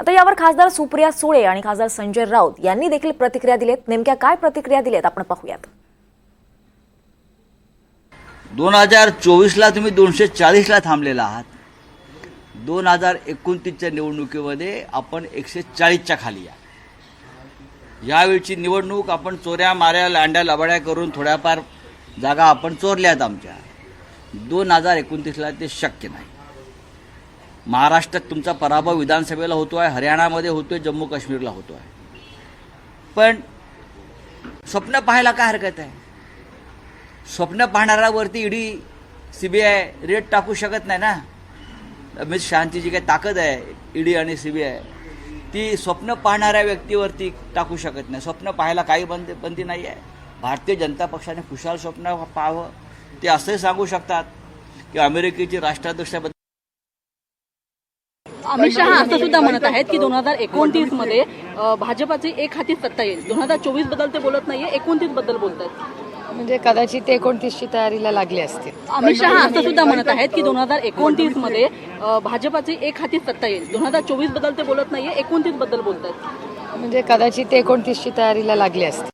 आता यावर खासदार सुप्रिया सुळे आणि खासदार संजय राऊत यांनी देखील प्रतिक्रिया दिलेत. नेमक्या काय प्रतिक्रिया दिल्यात आपण पाहूयात. दोन हजार चोवीसला तुम्ही दोनशे चाळीसला थांबलेला आहात. दोन हजार एकोणतीसच्या निवडणुकीमध्ये आपण एकशे चाळीसच्या खाली या यावेळची निवडणूक आपण चोऱ्या माऱ्या लांड्या लबाड्या करून थोड्याफार जागा आपण चोरल्या आहेत आमच्या. दोन हजार एकोणतीसला ते शक्य नाही. महाराष्ट्रात तुमचा पराभव विधानसभेला होतो आहे हरियाणामध्ये होतोय जम्मू काश्मीरला होतो आहे पण स्वप्न पाहायला काय हरकत आहे? स्वप्न पाहणाऱ्यावरती ईडी सीबीआय रेट टाकू शकत नाही ना? अमित शहाची जी काही ताकद आहे ईडी आणि सीबीआय ती स्वप्न पाहणाऱ्या व्यक्तीवरती टाकू शकत नाही. स्वप्न पाहायला काही बंदी बंदी नाही आहे. भारतीय जनता पक्षाने खुशाल स्वप्न पाहावं ते असंही सांगू शकतात की अमेरिकेची राष्ट्राध्यक्षाबद्दल अमित शहा असं सुद्धा म्हणत आहेत की दोन हजार एकोणतीसमध्ये भाजपाची एक हाती सत्ता येईल. दोन हजार चोवीसबद्दल ते बोलत नाहीये एकोणतीसबद्दल बोलत आहेत म्हणजे कदाचित ते एकोणतीसची तयारीला लागले असते अमित शहा असं सुद्धा म्हणत आहेत की दोन हजार एकोणतीसमध्ये भाजपाची एक हाती सत्ता येईल. दोन हजार चोवीसबद्दल ते बोलत नाहीये एकोणतीसबद्दल बोलत आहेत म्हणजे कदाचित ते एकोणतीसची तयारीला लागले असते